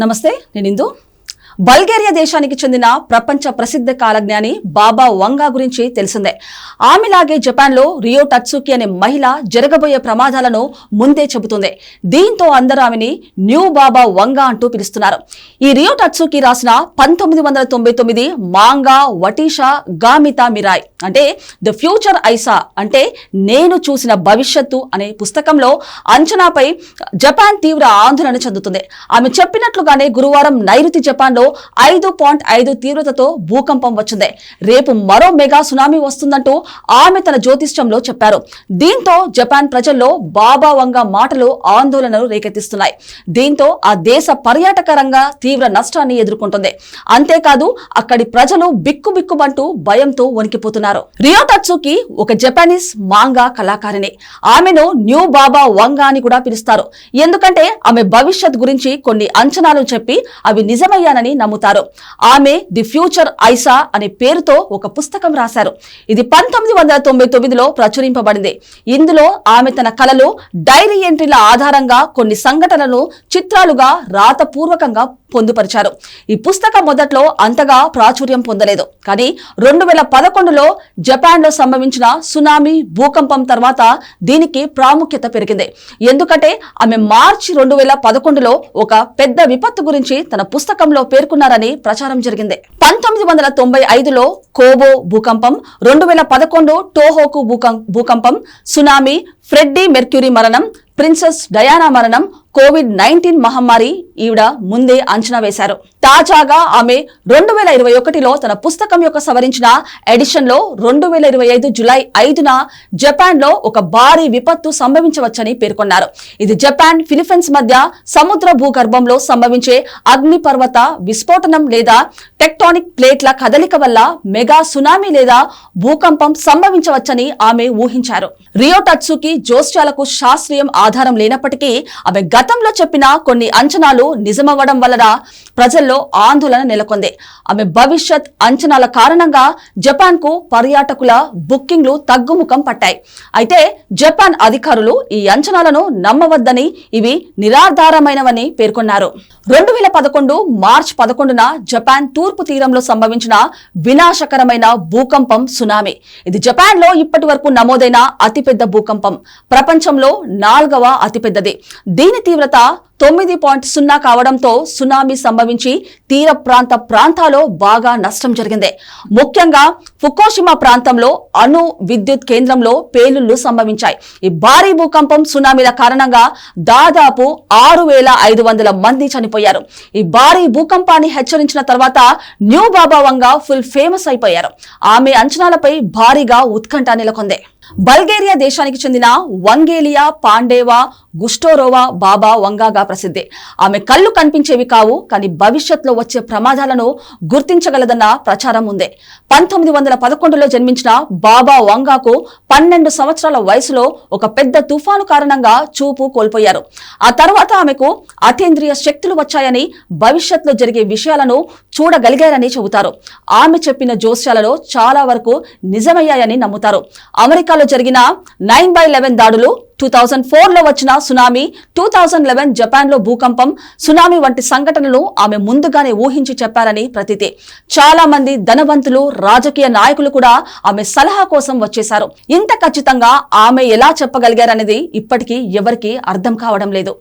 నమస్తే నేను ఇందు. బల్గేరియా దేశానికి చెందిన ప్రపంచ ప్రసిద్ధ కాలజ్ఞాని బాబా వంగా గురించి తెలిసిందే. ఆమెలాగే జపాన్లో రియో టట్సుకి అనే మహిళ జరగబోయే ప్రమాదాలను ముందే చెబుతుంది. దీంతో అందరూ ఆమెని న్యూ బాబా వంగా అంటూ పిలుస్తున్నారు. ఈ రియో టట్సుకి రాసిన పంతొమ్మిది వందల తొంభై తొమ్మిది మాంగా వటీషా గామితా మిరాయ్ అంటే ద ఫ్యూచర్ ఐసా అంటే నేను చూసిన భవిష్యత్తు అనే పుస్తకంలో అంచనాపై జపాన్ తీవ్ర ఆందోళన చెందుతుంది. ఆమె చెప్పినట్లుగానే గురువారం నైరుతి జపాన్లో ఐదు పాయింట్ ఐదు తీవ్రతతో భూకంపం వచ్చింది. రేపు మరో మెగా సునామీ వస్తుందంటూ ఆమె తన జ్యోతిష్యంలో చెప్పారు. దీంతో జపాన్ ప్రజల్లో బాబా వంగ మాటలు ఆందోళనలు రేకెత్తిస్తున్నాయి. దీంతో ఆ దేశ పర్యాటక రంగ తీవ్ర నష్టాన్ని ఎదుర్కొంటుంది. అంతేకాదు అక్కడి ప్రజలు బిక్కుబిక్కుమంటూ భయంతో వణికిపోతున్నారు. రియోటట్సుకి ఒక జపానీస్ మాంగా కళాకారిణి. ఆమెను న్యూ బాబా వంగా అని కూడా పిలుస్తారు. ఎందుకంటే ఆమె భవిష్యత్ గురించి కొన్ని అంచనాలు చెప్పి అవి నిజమయ్యానని నమ్ముతారు. ఆమె ది ఫ్యూచర్ ఐసా అనే పేరుతో ఒక పుస్తకం రాశారు. ఇది పంతొమ్మిది వందల తొంభై తొమ్మిదిలో ప్రచురింపబడింది. ఇందులో ఆమె తన కళలు డైరీ ఎంట్రీల ఆధారంగా కొన్ని సంఘటనలను చిత్రాలుగా రాతపూర్వకంగా పొందుపరిచారు. ఈ పుస్తకం మొదట్లో అంతగా ప్రాచుర్యం పొందలేదు. కానీ రెండు వేల పదకొండులో జపాన్లో సంభవించిన సునామీ భూకంపం తర్వాత దీనికి ప్రాముఖ్యత పెరిగింది. ఎందుకంటే ఆమె మార్చి రెండు వేల పదకొండులో ఒక పెద్ద విపత్తు గురించి తన పుస్తకంలో పేర్కొన్నారని ప్రచారం జరిగింది. పంతొమ్మిది వందల తొంభై ఐదులో కోబో భూకంపం రెండు వేల పదకొండు టోహోకు భూకం భూకంపం సునామీ ఫ్రెడ్డీ మెర్క్యూరీ మరణం ప్రిన్సెస్ డయానా మరణం కోవిడ్ నైన్టీన్ మహమ్మారి ఈవిడ ముందే అంచనా వేశారు. తాజాగా ఆమె రెండు వేల ఇరవై ఒకటిలో తన పుస్తకం యొక్క సవరించిన ఎడిషన్లో రెండు వేల ఇరవై ఐదు జులై ఐదున జపాన్లో ఒక భారీ విపత్తు సంభవించవచ్చని పేర్కొన్నారు. ఇది జపాన్ ఫిలిపైన్స్ మధ్య సముద్ర భూగర్భంలో సంభవించే అగ్నిపర్వత విస్ఫోటనం లేదా టెక్టానిక్ ప్లేట్ల కదలిక వల్ల మెగా సునామీ లేదా భూకంపం సంభవించవచ్చని ఆమె ఊహించారు. రియో టట్సుకి జోస్యాలకు శాస్త్రీయం ఆధారం లేనప్పటికీ ఆమె గత గతంలో చెప్పిన కొన్ని అంచనాలు నిజమవ్వడం వలన ప్రజల్లో ఆందోళన నెలకొంది. ఆమె భవిష్యత్ అంచనాల కారణంగా జపాన్కు పర్యాటకుల బుకింగ్లు తగ్గుముఖం పట్టాయి. అయితే జపాన్ అధికారులు ఈ అంచనాలను నమ్మవద్దని ఇవి నిరాధారమైనవని పేర్కొన్నారు. రెండు వేల పదకొండు మార్చ్ పదకొండున జపాన్ తూర్పు తీరంలో సంభవించిన వినాశకరమైన భూకంపం సునామీ. ఇది జపాన్లో ఇప్పటి వరకు నమోదైన అతిపెద్ద భూకంపం. ప్రపంచంలో నాలుగవ అతిపెద్దది. దీని తీవ్రత తొమ్మిది పాయింట్ సున్నా కావడంతో సునామీ సంభవించి తీర ప్రాంత ప్రాంతాల్లో బాగా నష్టం జరిగింది. ముఖ్యంగా ఫుకోషిమా ప్రాంతంలో అణు విద్యుత్ కేంద్రంలో పేలుళ్ళు సంభవించాయి. ఈ భారీ భూకంపం సునామీల కారణంగా దాదాపు ఆరు వేల ఐదు వందల మంది చనిపోయారు. ఈ భారీ భూకంపాన్ని హెచ్చరించిన తర్వాత new Baba Vanga full famous అయిపోయారు. ఆమె అంచనాలపై భారీగా ఉత్కంఠ నెలకొంది. బల్గేరియా దేశానికి చెందిన వంగేలియా పాండేవా గుస్టోరోవా బాబా వంగాగా ప్రసిద్ధి. ఆమె కళ్ళు కనిపించేవి కావు కానీ భవిష్యత్తులో వచ్చే ప్రమాదాలను గుర్తించగలదన్న ప్రచారం ఉంది. పంతొమ్మిది వందల పదకొండులో జన్మించిన బాబా వంగాకు పన్నెండు సంవత్సరాల వయసులో ఒక పెద్ద తుఫాను కారణంగా చూపు కోల్పోయారు. ఆ తర్వాత ఆమెకు అతీంద్రియ శక్తులు వచ్చాయని భవిష్యత్తులో జరిగే విషయాలను చూడగలిగారని చెబుతారు. ఆమె చెప్పిన జోస్యాలలో చాలా వరకు నిజమయ్యాయని నమ్ముతారు. అమెరికాలో జరిగిన నైన్ బై లెవెన్ దాడులు టూ థౌజండ్ ఫోర్లో వచ్చిన సునామీ టూ థౌజండ్ లెవెన్ జపాన్లో భూకంపం సునామీ వంటి సంఘటనలు ఆమె ముందుగానే ఊహించి చెప్పారని ప్రతీతి. చాలా మంది ధనవంతులు రాజకీయ నాయకులు కూడా ఆమె సలహా కోసం వచ్చేశారు. ఇంత ఖచ్చితంగా ఆమె ఎలా చెప్పగలిగారనేది ఇప్పటికీ ఎవరికీ అర్థం కావడం లేదు.